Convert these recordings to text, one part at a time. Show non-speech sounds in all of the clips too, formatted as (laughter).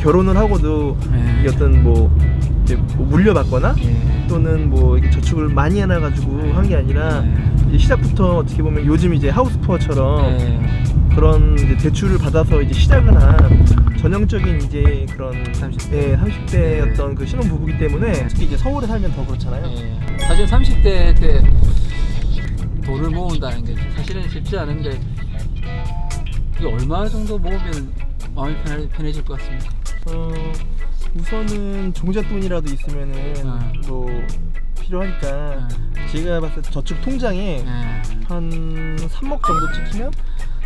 결혼을 하고도 네. 이 어떤 뭐, 이제 뭐 물려받거나 예. 또는 뭐 이렇게 저축을 많이 해놔가지고 한 게 아니라 네. 이제 시작부터 어떻게 보면 요즘 이제 하우스푸어처럼 네. 그런 이제 대출을 받아서 이제 시작을 한 전형적인 이제 그런 30대. 예, 30대 어떤 그 신혼 부부기 때문에 특히 이제 서울에 살면 더 그렇잖아요. 예. 사실 30대 때 돈을 모은다는 게 사실은 쉽지 않은데 이게 얼마 정도 모으면 마음이 편해, 편해질 것 같습니까? 어, 우선은 종잣돈이라도 있으면은 네. 뭐 필요하니까 제가 봤을 때 저축 통장에 예. 한 3억 정도 찍히면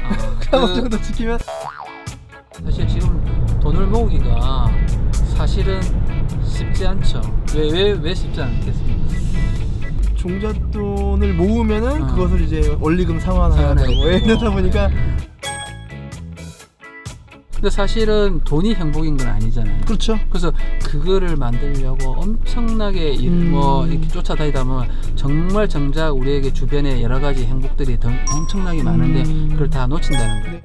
아, (laughs) 3억 그 정도 찍히면 사실 지금 돈을 모으기가 사실은 쉽지 않죠. 왜 왜 왜 쉽지 않겠습니까? 종잣돈을 모으면은 어. 그것을 이제 원리금 상환해야 되고. 그러다 보니까 근데 사실은 돈이 행복인 건 아니잖아요. 그렇죠. 그래서 그거를 만들려고 엄청나게 일, 음. 뭐 이렇게 쫓아다니다 보면 정말 정작 우리에게 주변에 여러 가지 행복들이 더 엄청나게 많은데 음. 그걸 다 놓친다는 거예요. 네.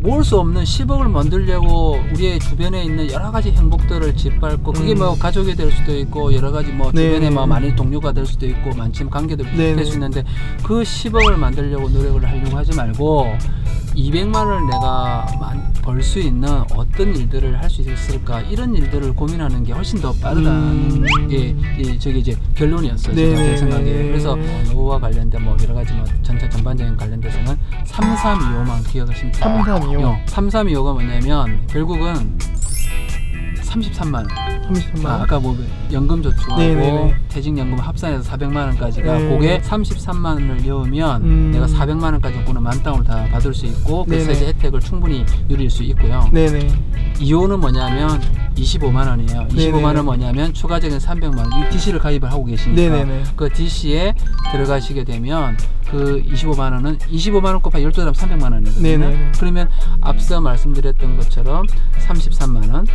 모을 수 없는 10억을 만들려고 우리의 주변에 있는 여러 가지 행복들을 짓밟고 그게 음. 뭐 가족이 될 수도 있고 여러 가지 뭐 네. 주변에 뭐 많은 동료가 될 수도 있고 많지만 관계도 네. 될수 있는데 그 10억을 만들려고 노력을 하려고 하지 말고 200만 원을 내가 벌 수 있는 어떤 일들을 할 수 있을까 이런 일들을 고민하는 게 훨씬 더 빠르다는 음. 게 이, 저기 이제 결론이었어요 네, 제가 제 네, 생각에 네. 그래서 어, 노후와 관련된 뭐 여러 가지 뭐 전체 전반적인 관련돼서는 3325만 기억하시면 돼요 3325. 3325가 뭐냐면 결국은 33만 원 33만 아, 원. 아 까 뭐 연금 저축하고 네네네. 퇴직연금 합산해서 400만 원까지가 네. 그게 33만 원을 넣으면 음. 내가 400만 원까지 꾸는 만땅으로 다 받을 수 있고 그 네네. 세제 혜택을 충분히 누릴 수 있고요. 네네. 2호는 뭐냐면 25만 원이에요. 25만 네네네. 원 뭐냐면 추가적인 300만 원. 이 DC를 가입을 하고 계시니까 네네네. 그 DC에 들어가시게 되면 그 25만 원은 25만 원 곱하기 12점 300만 원이거든요. 네네네. 그러면 앞서 말씀드렸던 것처럼 33만 원,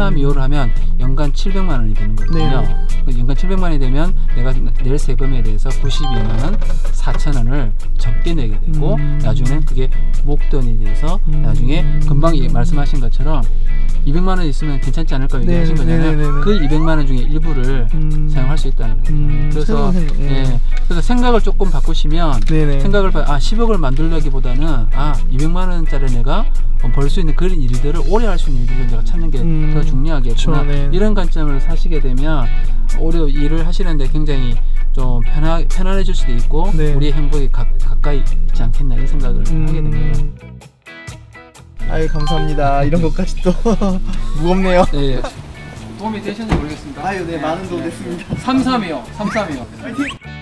3, 3, 2호를 하면 연간 700만 원이 되는 거거든요. 그 연간 700만 원이 되면 내가 낼 세금에 대해서 92만 원 4천 원을 적게 내게 되고 음. 나중에는 그게 목돈이 돼서 음. 나중에 금방 이- 말씀하신 것처럼 200만 원 있으면 괜찮지 않을까 네, 얘기하신 거잖아요. 네네네네. 그 200만 원 중에 일부를 음. 사용할 수 있다는 거예요. 음, 그래서 새로운 생- 예. 예, 그래서 생각을 조금 바꾸시면 네네. 생각을 봐, 아 10억을 만들려기보다는 아 200만 원짜리 내가 벌 수 있는 그런 일들을 오래 할 수 있는 일들을 내가 찾는 게더 음, 중요하겠구나 네. 이런 관점을 사시게 되면 오래 일을 하시는데 굉장히 좀 편하, 편안해질 수도 있고 네. 우리의 행복이 가, 가까이 있지 않겠나 이런 생각을 하게 됩니다. 음. 아유 감사합니다. 이런 것까지 또 (laughs) 무겁네요. 네. 도움이 되셨는지 모르겠습니다. 아유 네 많은 도움 됐습니다. 3325, 3325. 화이팅!